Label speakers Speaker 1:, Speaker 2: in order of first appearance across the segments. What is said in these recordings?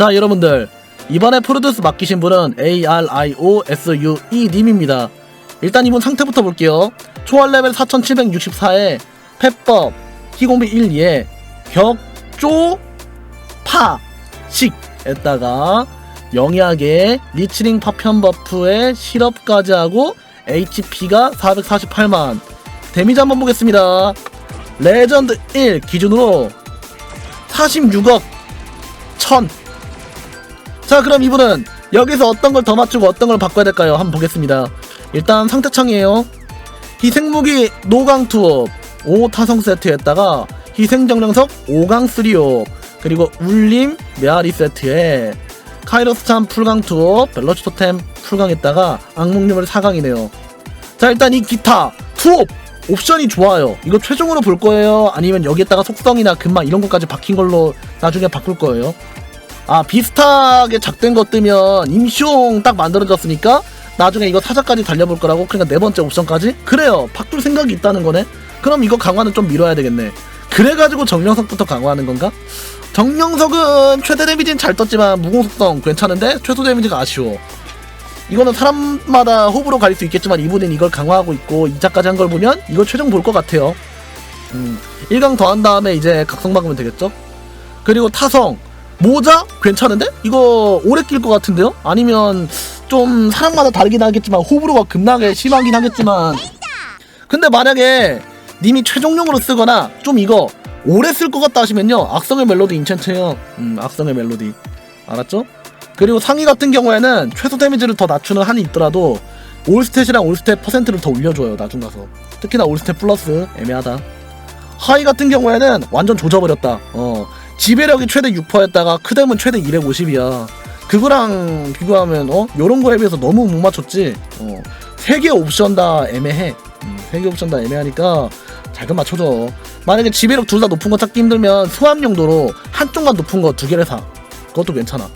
Speaker 1: 자 여러분들. 이번에 프로듀스 맡기신 분은 ARIOSUE 님입니다. 일단 이분 상태부터 볼게요. 초월 레벨 4764에 펫법 희공비 1, 2에 격조 파식 에다가 영약에 리치링 파편 버프에 실업까지 하고 HP가 448만. 데미지 한번 보겠습니다. 레전드 1 기준으로 46억 1000 자 그럼 이분은 여기서 어떤 걸 더 맞추고 어떤 걸 바꿔야 될까요? 한번 보겠습니다. 일단 상태창이에요. 희생무기 노강투업 5타성 세트에다가 희생정령석 5강 3업 그리고 울림 메아리 세트에 카이로스찬 풀강 투업 벨러치 토템 풀강에다가 악몽님을 4강이네요. 자 일단 이 기타 투업 옵션이 좋아요. 이거 최종으로 볼 거예요? 아니면 여기에다가 속성이나 금방 이런 것까지 박힌 걸로 나중에 바꿀 거예요? 아 비슷하게 작된 것 뜨면 임시용 딱 만들어졌으니까 나중에 이거 타자까지 달려볼 거라고? 그러니까 네 번째 옵션까지? 그래요. 바꿀 생각이 있다는 거네. 그럼 이거 강화는 좀 미뤄야 되겠네. 그래가지고 정령석부터 강화하는 건가? 정령석은 최대 데미지는 잘 떴지만 무공속성 괜찮은데 최소 데미지가 아쉬워. 이거는 사람마다 호불호 가릴 수 있겠지만 이분은 이걸 강화하고 있고 2자까지 한 걸 보면 이거 최종 볼 것 같아요. 음, 1강 더 한 다음에 이제 각성 박으면 되겠죠? 그리고 타성 모자? 괜찮은데? 이거 오래 낄 것 같은데요? 아니면 좀 사람마다 다르긴 하겠지만 호불호가 급나게 심하긴 하겠지만. 근데 만약에 님이 최종용으로 쓰거나 좀 이거 오래 쓸 것 같다 하시면요. 악성의 멜로디 인챈트요. 음 악성의 멜로디. 알았죠? 그리고 상위 같은 경우에는 최소 데미지를 더 낮추는 한이 있더라도 올스탯이랑 올스탯 퍼센트를 더 올려줘요 나중 가서. 특히나 올스탯 플러스. 애매하다. 하이 같은 경우에는 완전 조져버렸다. 어 지배력이 최대 6%였다가 크뎀은 최대 250이야. 그거랑 비교하면 어 요런 거에 비해서 너무 못 맞췄지. 어. 세개 옵션 다 애매해. 음, 세개 옵션 다 애매하니까 잘 좀 맞춰줘. 만약에 지배력 둘 다 높은 거 찾기 힘들면 수압 용도로 한쪽만 높은 거 두 개를 사. 그것도 괜찮아.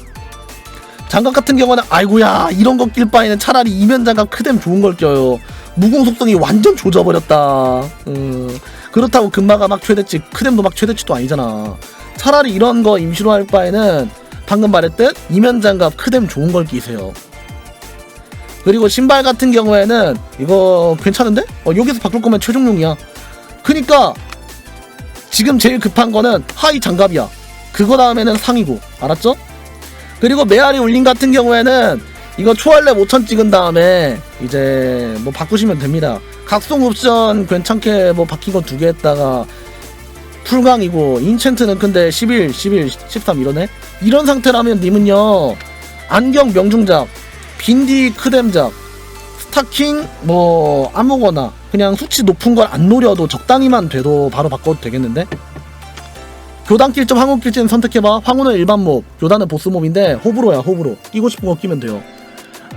Speaker 1: 장갑 같은 경우는 아이고야 이런 거 낄 바에는 차라리 이면 장갑 크뎀 좋은 걸 껴요. 무공 속성이 완전 조져버렸다. 음, 그렇다고 금마가 막 최대치, 크뎀도 막 최대치도 아니잖아. 차라리 이런 거 임시로 할 바에는 방금 말했듯 이면 장갑 크뎀 좋은 걸 끼세요. 그리고 신발 같은 경우에는 이거 괜찮은데? 어, 여기서 바꿀 거면 최종용이야. 그니까 지금 제일 급한 거는 하이 장갑이야. 그거 다음에는 상이고 알았죠? 그리고 메아리 울림 같은 경우에는 이거 초월렙 5천 찍은 다음에 이제 뭐 바꾸시면 됩니다. 각성 옵션 괜찮게 뭐 바뀐 거 두 개 했다가 풀강이고 인챈트는 근데 11, 11, 13 이러네? 이런 상태라면 님은요 안경 명중작, 빈디 크뎀작, 스타킹 뭐 아무거나 그냥 수치 높은 걸 안 노려도 적당히만 돼도 바로 바꿔도 되겠는데? 교단길 점 황혼길점 선택해봐 황혼은 일반 몹 교단은 보스 몹인데 호불호야 호불호 끼고 싶은 거 끼면 돼요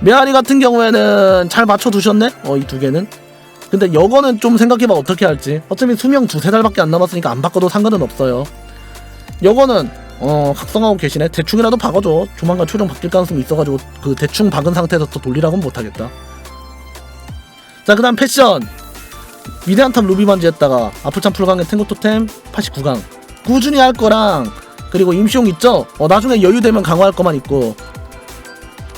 Speaker 1: 메아리 같은 경우에는 잘 맞춰 두셨네? 어 이 두 개는 근데 여거는 좀 생각해봐 어떻게 할지. 어차피 수명 두세 달밖에 안 남았으니까 안 바꿔도 상관은 없어요. 여거는 어 각성하고 계시네. 대충이라도 박아줘. 조만간 최종 바뀔 가능성이 있어가지고 그 대충 박은 상태에서 더 돌리라고는 못하겠다. 자 그 다음 패션. 위대한 탑 루비 반지 했다가 아플참 풀강의 탱고 토템 89강. 꾸준히 할 거랑 그리고 임시용 있죠? 어 나중에 여유되면 강화할 거만 있고.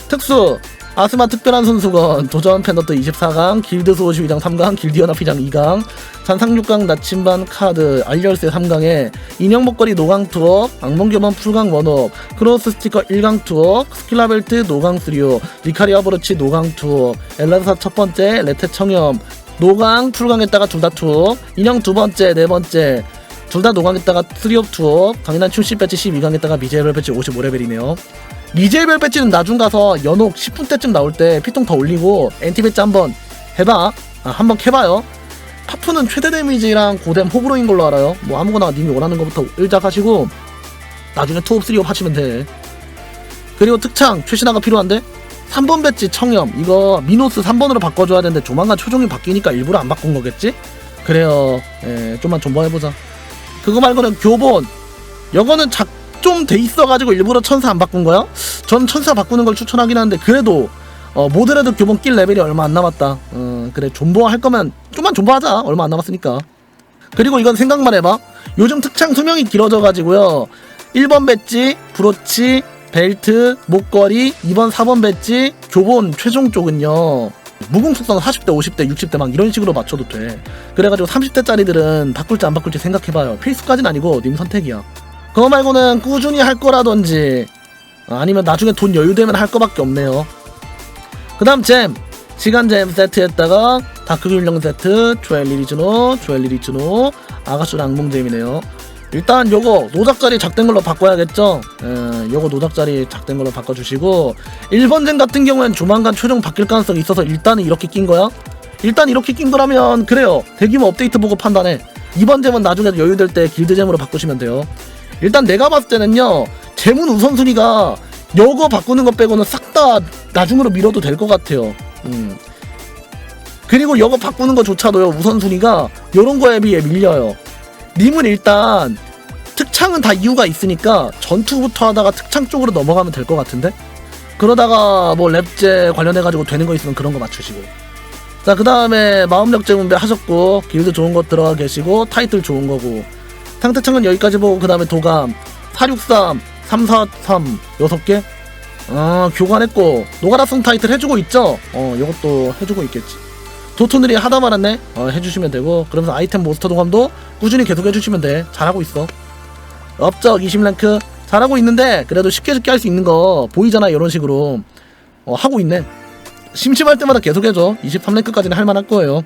Speaker 1: 특수 아스마 특별한 선수건 도전 팬더트 24강 길드 수호시 위장 3강 길드 연합 회장 2강. 잔상 6강 나침반 카드 알열쇠 3강에 인형 목걸이 노강 투어 악몽교만 풀강 원업 크로스 스티커 1강 투어 스킬라벨트 노강 3호 리카리아 브로치 노강 투어 엘라사 첫 번째 레테 청염 노강 풀강했다가 둘 다 투어 인형 두 번째 네 번째 둘 다 노강했다가 3업 투어 강인한 춤씨 배치 12강했다가 미제별 배치 55레벨이네요 리제이벨 배지는 나중 가서 연옥 10분 때쯤 나올 때 피통 더 올리고 엔티 배지 한번 해봐. 아, 한번 캐봐요. 파프는 최대 데미지랑 고뎀 호불호인 걸로 알아요. 뭐 아무거나 님이 원하는 것부터 일작 하시고 나중에 투업 3업 하시면 돼. 그리고 특창 최신화가 필요한데 3번 배지 청염 이거 미노스 3번으로 바꿔줘야 되는데 조만간 초종이 바뀌니까 일부러 안 바꾼 거겠지? 그래요. 예, 좀만 존버해보자. 그거 말고는 교본. 이거는 작 좀 돼 있어가지고 일부러 천사 안 바꾼 거야? 전 천사 바꾸는 걸 추천하긴 하는데 그래도 어, 모드레드 교본 낄 레벨이 얼마 안 남았다. 어, 그래 존버 할 거면 좀만 존버하자. 얼마 안 남았으니까. 그리고 이건 생각만 해봐. 요즘 특창 수명이 길어져가지고요. 1번 배지, 브로치, 벨트, 목걸이, 2번, 4번 배지, 교본 최종 쪽은요. 무궁 속성 40대, 50대, 60대 막 이런 식으로 맞춰도 돼. 그래가지고 30대짜리들은 바꿀지 안 바꿀지 생각해봐요. 필수까진 아니고 님 선택이야. 그거 말고는 꾸준히 할 거라든지 아니면 나중에 돈 여유되면 할 거밖에 없네요. 그 다음 잼. 시간잼 세트에다가 다크귤령 세트, 조엘리 리즈노, 조엘리 리즈노, 아가슈 악몽잼이네요. 일단 요거 노작자리 작된 걸로 바꿔야겠죠? 예, 요거 노작자리 작된 걸로 바꿔주시고 1번잼 같은 경우엔 조만간 최종 바뀔 가능성이 있어서 일단은 이렇게 낀 거야. 일단 이렇게 낀 거라면 그래요. 대규모 업데이트 보고 판단해. 2번 잼은 나중에 여유될 때 길드잼으로 바꾸시면 돼요. 일단 내가 봤을 때는요. 재문 우선순위가 요거 바꾸는 것 빼고는 싹 다 나중으로 밀어도 될 것 같아요. 음. 그리고 요거 바꾸는 것조차도요 우선순위가 요런 거에 비해 밀려요. 님은 일단 특창은 다 이유가 있으니까 전투부터 하다가 특창 쪽으로 넘어가면 될 것 같은데? 그러다가 뭐 랩제 관련해가지고 되는 거 있으면 그런 거 맞추시고. 자, 그 다음에 마음력 재분배 하셨고, 길드 좋은 거 들어가 계시고, 타이틀 좋은 거고. 상태창은 여기까지 보고, 그 다음에 도감, 463, 343, 6개? 아, 교관했고, 노가라성 타이틀 해주고 있죠? 어, 이것도 해주고 있겠지. 도토들이 하다 말았네? 어, 해주시면 되고, 그러면서 아이템 모스터 도감도 꾸준히 계속 해주시면 돼. 잘하고 있어. 업적 20랭크 잘하고 있는데 그래도 쉽게 쉽게 할 수 있는 거 보이잖아 이런 식으로 어, 하고 있네 심심할 때마다 계속 해줘 23랭크까지는 할만할 거예요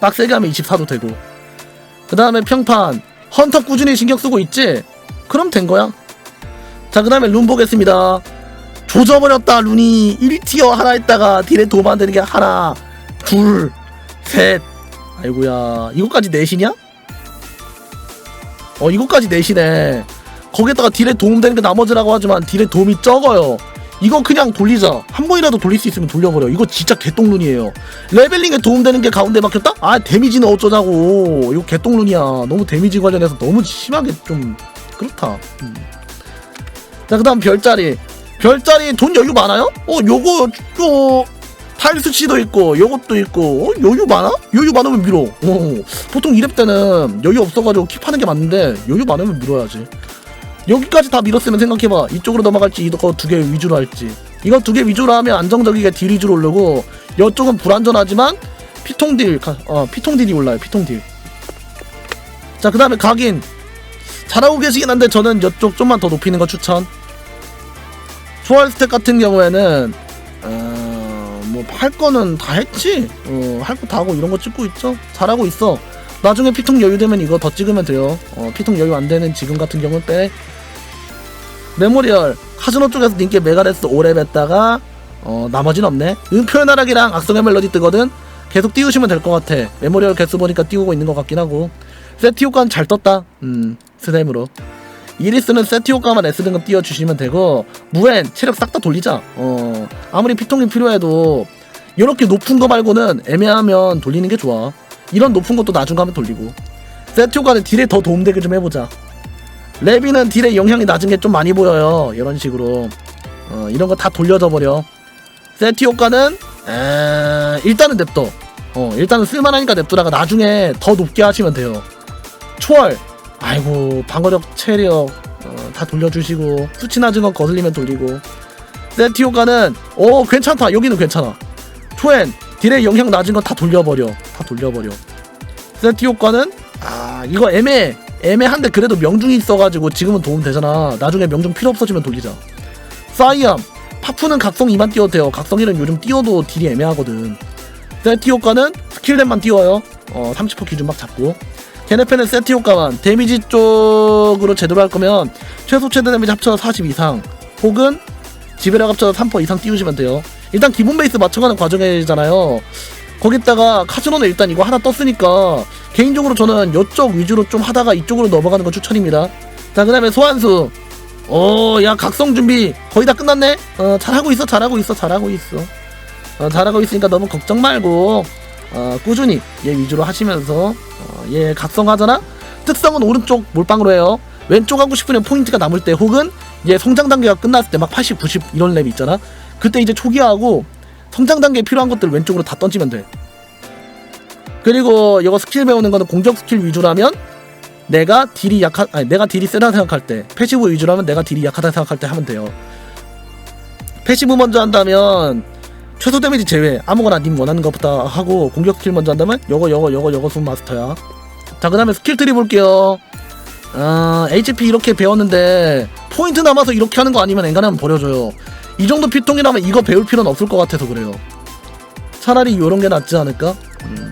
Speaker 1: 빡세게 하면 24도 되고 그 다음에 평판 헌터 꾸준히 신경 쓰고 있지? 그럼 된 거야. 자 그 다음에 룬 보겠습니다. 조져버렸다 룬이. 1티어 하나 했다가 딜에 도움 안 되는 게 하나 둘 셋. 아이고야. 이거까지 넷이냐? 어 이거까지 내시네. 거기에다가 딜에 도움되는 게 나머지라고 하지만 딜에 도움이 적어요 이거 그냥 돌리자. 한 번이라도 돌릴 수 있으면 돌려버려. 이거 진짜 개똥룬이에요. 레벨링에 도움되는 게 가운데 막혔다? 아 데미지는 어쩌자고. 이거 개똥룬이야. 너무 데미지 관련해서 너무 심하게 좀 그렇다. 음. 자그 다음 별자리. 별자리 돈 여유 많아요? 어 요거 요 탈수치도 있고 요것도 있고 어, 여유 많아? 여유 많으면 밀어. 어, 보통 2렙 때는 여유 없어가지고 킵하는 게 맞는데 여유 많으면 밀어야지 여기까지 다 밀었으면 생각해봐. 이쪽으로 넘어갈지 이거 두 개 위주로 할지. 이거 두 개 위주로 하면 안정적이게 딜 위주로 오르고 이쪽은 불안전하지만 피통딜 가- 어 피통 딜이 올라요 피통 딜. 자그 다음에 각인. 잘하고 계시긴 한데 저는 이쪽 좀만 더 높이는 거 추천. 초월 스택 같은 경우에는 어, 뭐할 거는 다 했지? 어, 할 거 다 하고 이런 거 찍고 있죠? 잘하고 있어 나중에 피통 여유 되면 이거 더 찍으면 돼요. 어, 피통 여유 안 되는 지금 같은 경우는 빼. 메모리얼. 카지노 쪽에서 님께 메가레스 오랩 했다가 어, 나머지는 없네. 은표의 나락이랑 악성의 멜로디 뜨거든? 계속 띄우시면 될 것 같아. 메모리얼 개수 보니까 띄우고 있는 것 같긴 하고. 세트 효과는 잘 떴다. 음 스램으로. 이리스는 세트 효과만 S 등급 띄워주시면 되고 무엔 체력 싹 다 돌리자. 어 아무리 피통이 필요해도 이렇게 높은 거 말고는 애매하면 돌리는 게 좋아 이런 높은 것도 나중 가면 돌리고. 세트 효과는 딜에 더 도움되게 좀 해보자. 레비는 딜의 영향이 낮은 게 좀 많이 보여요. 이런 식으로. 어, 이런 거 다 돌려져 버려. 세트 효과는 에... 일단은 냅둬. 어 일단은 쓸만하니까 냅두다가 나중에 더 높게 하시면 돼요. 초월. 아이고 방어력 체력 어, 다 돌려주시고 수치 낮은 건 거슬리면 돌리고. 세트 효과는 오 괜찮다. 여기는 괜찮아. 초엔 딜의 영향 낮은 건 다 돌려버려. 다 돌려버려. 세트 효과는 아 이거 애매해 애매한데 그래도 명중이 있어가지고 지금은 도움 되잖아. 나중에 명중 필요 없어지면 돌리자. 사이암. 파푸는 각성 2만 띄워도 돼요. 각성 1은 요즘 띄워도 딜이 애매하거든. 세트 효과는 스킬랩만 띄워요. 어 30% 기준 막 잡고. 걔네펜은 세트 효과만. 데미지 쪽으로 제대로 할 거면 최소 최대 데미지 합쳐서 40 이상. 혹은 지배력 합쳐서 3% 이상 띄우시면 돼요 일단 기본 베이스 맞춰가는 과정이잖아요. 거기다가 카지노는 일단 이거 하나 떴으니까 개인적으로 저는 이쪽 위주로 좀 하다가 이쪽으로 넘어가는 거 추천입니다. 자 그 다음에 소환수. 오야 각성 준비 거의 다 끝났네? 어 잘하고 있어 잘하고 있어 잘하고 있어. 어, 잘하고 있으니까 너무 걱정 말고 어, 꾸준히 얘 위주로 하시면서 어, 얘 각성하잖아? 특성은 오른쪽 몰빵으로 해요. 왼쪽 하고 싶으면 포인트가 남을 때 혹은 얘 성장 단계가 끝났을 때 막 80, 90 이런 랩이 있잖아 그때 이제 초기화하고 성장 단계에 필요한 것들 왼쪽으로 다 던지면 돼. 그리고 이거 스킬 배우는 거는 공격 스킬 위주라면 내가 딜이 약하 아니 내가 딜이 세다 생각할 때 패시브 위주라면 내가 딜이 약하다 생각할 때 하면 돼요. 패시브 먼저 한다면 최소 데미지 제외 아무거나 님 원하는 것부터 하고 공격 스킬 먼저 한다면 요거 요거 요거 요거 순 마스터야. 자 그 다음에 스킬 트리 볼게요. 아 HP 이렇게 배웠는데 포인트 남아서 이렇게 하는 거 아니면 엔간하면 버려줘요 이 정도 피통이라면 이거 배울 필요는 없을 것 같아서 그래요. 차라리 요런 게 낫지 않을까? 음.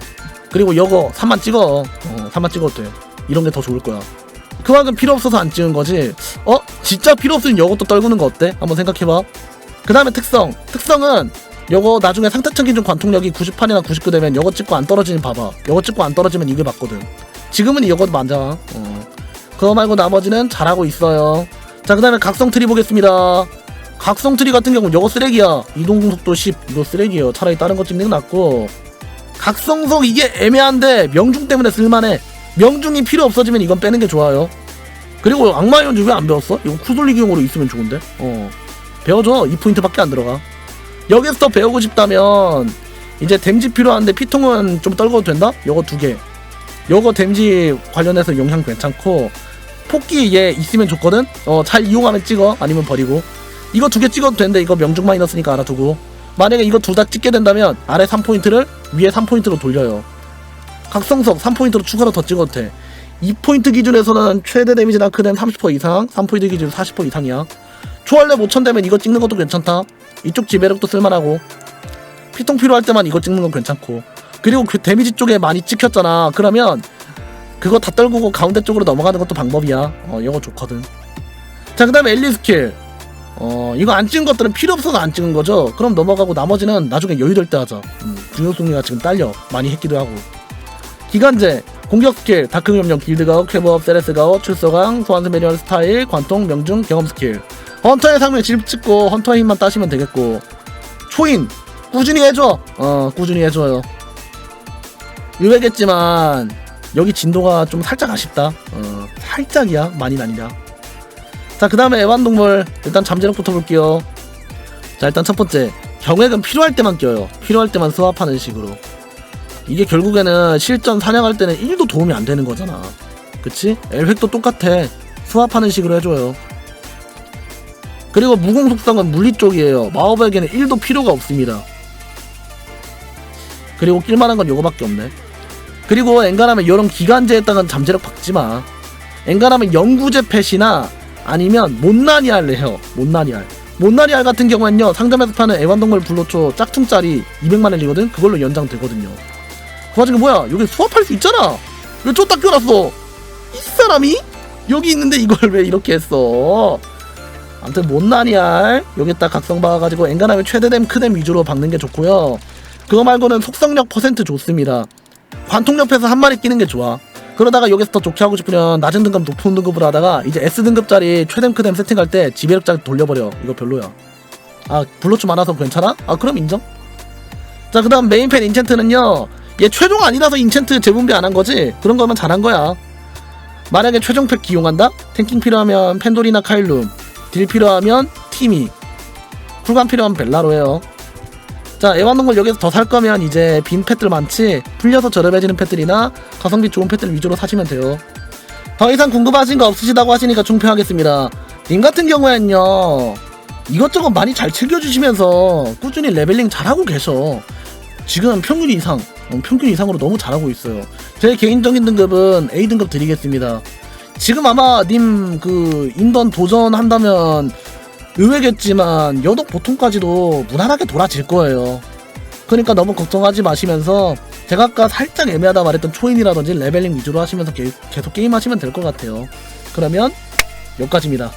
Speaker 1: 그리고 요거 3만 찍어. 어 3만 찍어도 돼. 이런 게 더 좋을 거야. 그만큼 필요 없어서 안 찍은 거지. 어? 진짜 필요 없으면 요것도 떨구는 거 어때? 한번 생각해봐. 그 다음에 특성. 특성은 요거 나중에 상태층 기준 관통력이 98이나 99 되면 요거 찍고 안 떨어지는 봐봐. 요거 찍고 안 떨어지면 이게 맞거든. 지금은 이거 맞아. 어. 그거 말고 나머지는 잘하고 있어요. 자 그 다음에 각성 트리 보겠습니다 각성 트리 같은 경우는 요거 쓰레기야. 이동 속도 10 이거 쓰레기예요. 차라리 다른 거 찍는 게 낫고. 각성석 이게 애매한데 명중 때문에 쓸만해. 명중이 필요 없어지면 이건 빼는 게 좋아요. 그리고 악마의 연주 왜 안 배웠어? 이거 쿠돌리기용으로 있으면 좋은데? 어. 배워줘. 2포인트밖에 안 들어가. 여기서 더 배우고 싶다면 이제 댐지 필요한데 피통은 좀 떨궈도 된다? 요거 두개. 요거 댐지 관련해서 영향 괜찮고. 폭기 얘 있으면 좋거든? 어 잘 이용하면 찍어. 아니면 버리고 이거 두 개 찍어도 되는데 이거 명중 마이너스니까 알아두고. 만약에 이거 둘 다 찍게 된다면 아래 3포인트를 위에 3포인트로 돌려요. 각성석 3포인트로 추가로 더 찍어도 돼. 2포인트 기준에서는 최대 데미지 나크된 30% 이상 3포인트 기준 40% 이상이야. 초월렙 5천 되면 이거 찍는 것도 괜찮다. 이쪽 지배력도 쓸만하고. 피통 필요할 때만 이거 찍는 건 괜찮고. 그리고 그 데미지 쪽에 많이 찍혔잖아. 그러면 그거 다 떨구고 가운데 쪽으로 넘어가는 것도 방법이야. 어 이거 좋거든. 자 그 다음에 엘리 스킬 어 이거 안 찍은 것들은 필요 없어서 안 찍은 거죠. 그럼 넘어가고 나머지는 나중에 여유 될 때 하자. 음, 중요성리가 지금 딸려 많이 했기도 하고. 기간제 공격 스킬 다크 점령 길드가오 쾌법 세레스가오 출서강 소환수 매뉴얼 스타일 관통 명중 경험 스킬. 헌터의 상명 집 찍고 헌터의 힘만 따시면 되겠고. 초인 꾸준히 해줘. 어 꾸준히 해줘요. 의외겠지만 여기 진도가 좀 살짝 아쉽다. 어 살짝이야. 많이는 아니라 자 그 다음에 애완동물 일단 잠재력부터 볼게요. 자 일단 첫 번째. 경획은 필요할 때만 껴요. 필요할 때만 수합하는 식으로. 이게 결국에는 실전 사냥할 때는 1도 도움이 안 되는 거잖아. 그치? 엘획도 똑같아. 수합하는 식으로 해줘요. 그리고 무공 속성은 물리 쪽이에요. 마법에게는 1도 필요가 없습니다. 그리고 낄만한 건 요거밖에 없네. 그리고 엔간하면 이런 기간제에다가 잠재력 박지마. 엔간하면 영구제 펫이나 아니면 못난이알을 해요. 못난이알. 못난이알 같은 경우엔요 상점에서 파는 애완동물 불로초 짝퉁짜리 200만 엔이거든? 그걸로 연장되거든요. 그 와중에 뭐야? 여기 수합할 수 있잖아! 왜 쫓다 껴놨어? 이 사람이? 여기 있는데 이걸 왜 이렇게 했어? 아무튼 못난이알 여기다 각성 박아가지고 엔간하면 최대댐 크댐 위주로 박는 게 좋고요. 그거 말고는 속성력 퍼센트 좋습니다. 관통옆에서 한 마리 끼는 게 좋아 그러다가 여기서 더 좋게 하고 싶으면 낮은 등급 높은 등급으로 하다가 이제 S등급짜리 최댐 크댐 세팅할 때 지배력짜리 돌려버려. 이거 별로야. 아 블로츠 많아서 괜찮아? 아 그럼 인정. 자 그 다음 메인팬 인챈트는요. 얘 최종 아니라서 인챈트 재분배 안 한 거지? 그런 거면 잘한 거야. 만약에 최종 팩 기용한다? 탱킹 필요하면 펜돌이나 카일룸 딜 필요하면 티미 쿨감 필요하면 벨라로 해요 자 애완동물 여기서 더 살 거면 이제 빈 펫들 많지? 풀려서 저렴해지는 펫들이나 가성비 좋은 펫들 위주로 사시면 돼요. 더 이상 궁금하신 거 없으시다고 하시니까 종표하겠습니다. 님 같은 경우에는요 이것저것 많이 잘 챙겨주시면서 꾸준히 레벨링 잘하고 계셔. 지금 평균 이상 어, 평균 이상으로 너무 잘하고 있어요. 제 개인적인 등급은 A등급 드리겠습니다. 지금 아마 님 그 인던 도전한다면 의외겠지만 여독 보통까지도 무난하게 돌아질 거예요. 그러니까 너무 걱정하지 마시면서 제가 아까 살짝 애매하다 말했던 초인이라든지 레벨링 위주로 하시면서 게- 계속 게임 하시면 될 것 같아요. 그러면 여기까지입니다.